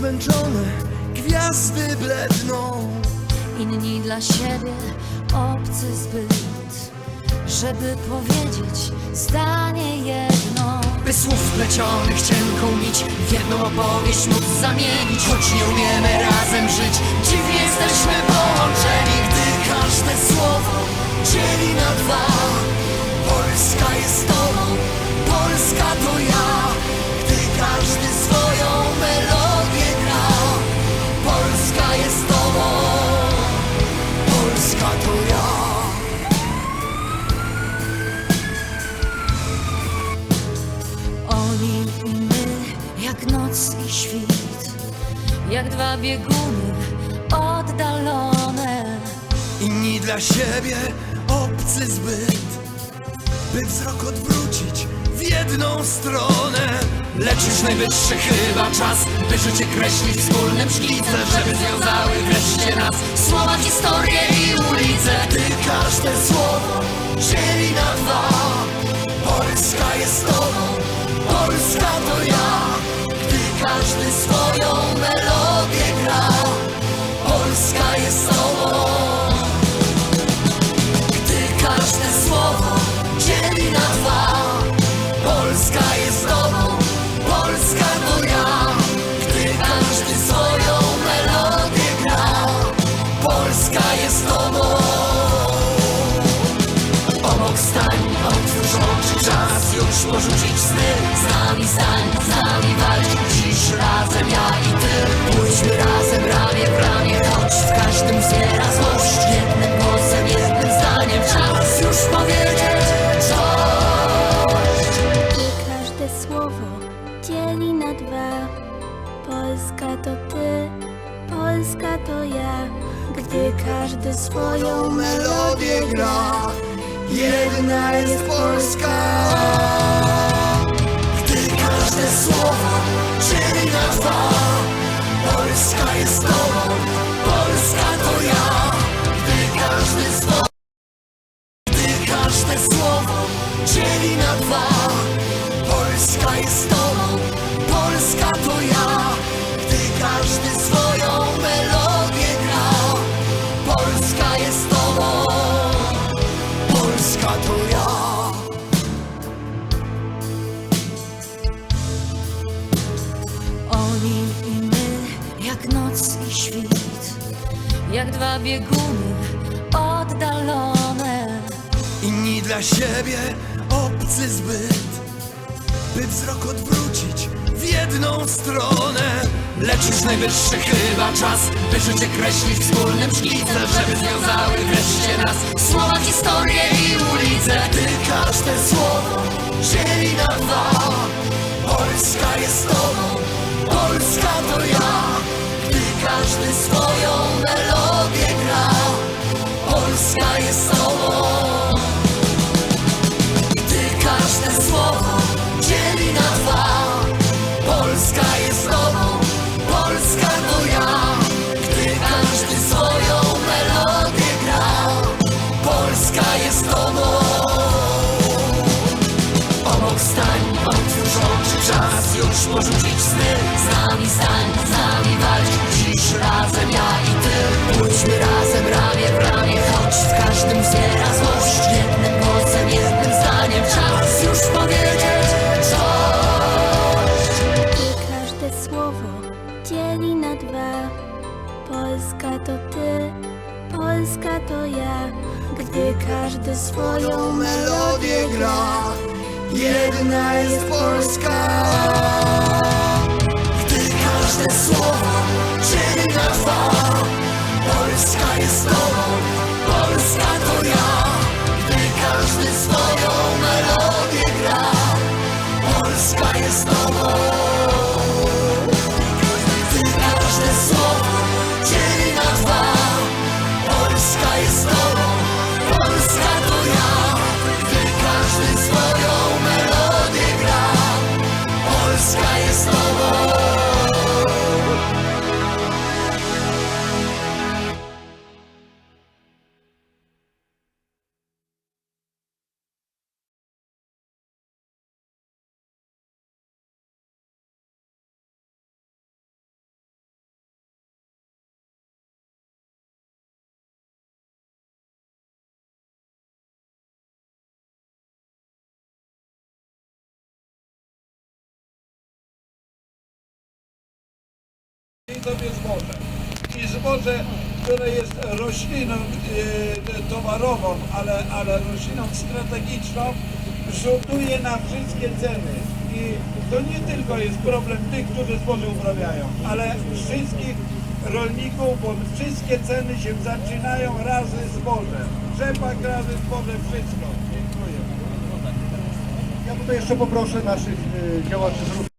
zmęczone, gwiazdy bledną. Inni dla siebie obcy zbyt Żeby powiedzieć zdanie jedno. By słów wplecionych cienką nić W jedną opowieść móc zamienić Choć nie umiemy razem żyć. Dziwnie noc i świt Jak dwa bieguny oddalone. Inni dla siebie obcy zbyt By wzrok odwrócić w jedną stronę. Lecz już najwyższy chyba czas By życie kreślić wspólnym szkicem Żeby związały wreszcie nas Słowa, historie i ulice. Gdy każde słowo dzieli na dwa Polska jest tobą, Polska to ja każdy swoją melodię gra. Polska jest tobą Gdy każde słowo dzieli na dwa Polska jest tobą, Obok stań, otwórz oczy, czas. Już porzucić sny. Z nami stań, z nami walcz. Dziś razem ja i ty. Pójdźmy razem ramię w ramię. Choć w każdym zbiera złość. Jednym głosem, jednym zdaniem Czas już powiedzieć coś. I każde słowo dzieli na dwa. Polska to ty, Polska to ja. Gdy każdy swoją melodię gra, jedna jest Polska. Gdy każde słowo dzieli na dwa Polska jest tobą, Polska to ja. Gdy każdy Gdy każde słowo dzieli na dwa Polska jest tobą, Polska to ja. Gdy każdy swoją melodię gra Polska jest tobą, noc i świt Jak dwa bieguny oddalone. Inni dla siebie obcy zbyt By wzrok odwrócić w jedną stronę. Lecz już najwyższy chyba czas By życie kreślić wspólnym szkicem Żeby związały wreszcie nas Słowa, historie i ulice. Gdy każde słowo dzieli na dwa Polska jest tobą, Polska jest tobą. Gdy każde słowo dzieli na dwa. Polska jest tobą, Polska to ja. Gdy każdy swoją melodię gra Polska jest tobą. Obok stań, otwórz oczy, czas już porzucić sny. Z nami stań, z nami walcz. Dziś razem ja i ty Pójdźmy razem każdy swoją melodię gra, jedna jest Polska. Gdy każde słowo dzieli na dwa sobie zboże. I zboże, które jest rośliną e, towarową, ale, ale rośliną strategiczną, rzutuje na wszystkie ceny. I to nie tylko jest problem tych, którzy zboże uprawiają, ale wszystkich rolników, bo wszystkie ceny się zaczynają razy zboże. Rzepak razy zboże, wszystko. Dziękuję. Ja tutaj jeszcze poproszę naszych y, działaczy z